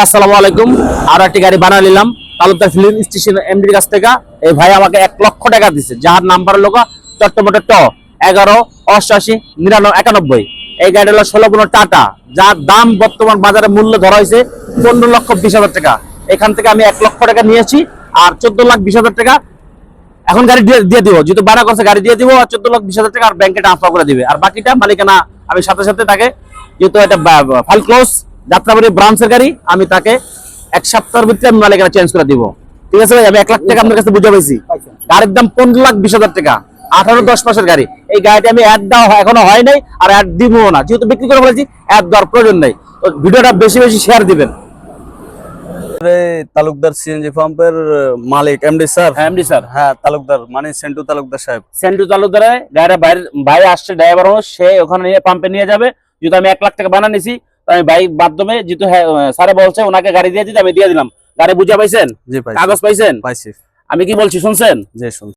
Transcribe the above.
আসসালামু আলাইকুম। আরও একটি গাড়ি বানা নিলাম। তালুকদার ফিল্ম স্টেশন এমডির কাছ থেকে। এই ভাই আমাকে এক লক্ষ টাকা দিচ্ছে যার নাম্বার লোক চট্টমোটে ট, এগারো, অষ্টআশি, নিরানব্বই, একানব্বই। এই গাড়ি হলো ষোলো পনেরো টাটা, যার দাম বর্তমান বাজারে মূল্য ধরা হয়েছে পনেরো লক্ষ বিশ হাজার টাকা। এখান থেকে আমি এক লক্ষ টাকা নিয়েছি আর চোদ্দ লাখ বিশ হাজার টাকা এখন গাড়ি দিয়ে দিয়ে দিব। যেহেতু বাড়া করছে, গাড়ি দিয়ে দিব, আর চোদ্দ লাখ বিশ হাজার টাকা আর ব্যাংকে ট্রান্সফার করে দিবে। আর বাকিটা মালিকানা আমি সাথে সাথে তাকে যেহেতু এটা ফাইল ক্লোজ যাত্রাবাড়ি ব্রাঞ্চের গাড়ি আমি তাকে এক সপ্তাহের ভিতরে আমি মালিকানা চেঞ্জ করে দিব। ঠিক আছে ভাই? আমি এক লাখ টাকা আপনার কাছে বুঝে পাইছি। গাড়ির দাম পনেরো লাখ বিশ হাজার টাকা। আঠারো দশ মাসের গাড়ি। এই গাড়িটি আমি অ্যাড দেওয়া এখনও হয় নাই আর অ্যাড দিব না। যেহেতু বিক্রি করে বলেছি অ্যাড দেওয়ার প্রয়োজন নেই। তো ভিডিওটা বেশি বেশি শেয়ার দিবেন। তালুকদার সিএনজি পাম্পের মালিক এমডি স্যার এমডি স্যার হ্যাঁ তালুকদার মানে সেন্টু তালুকদার সাহেব। সেন্টু তালুকদারে গাড়িটা বাইরে বাইরে আসছে ড্রাইভার সে ওখানে নিয়ে পাম্পে নিয়ে যাবে। যেহেতু আমি এক লাখ টাকা বানা নিছি আমি বাইক মাধ্যমে যেহেতু হ্যাঁ, স্যারে বলছে ওনাকে গাড়ি দিয়ে দিতে আমি দিয়ে দিলাম। গাড়ি বুঝা পাইছেন? কাগজ পাইছেন? পাইছি। আমি কি বলছি শুনছেন?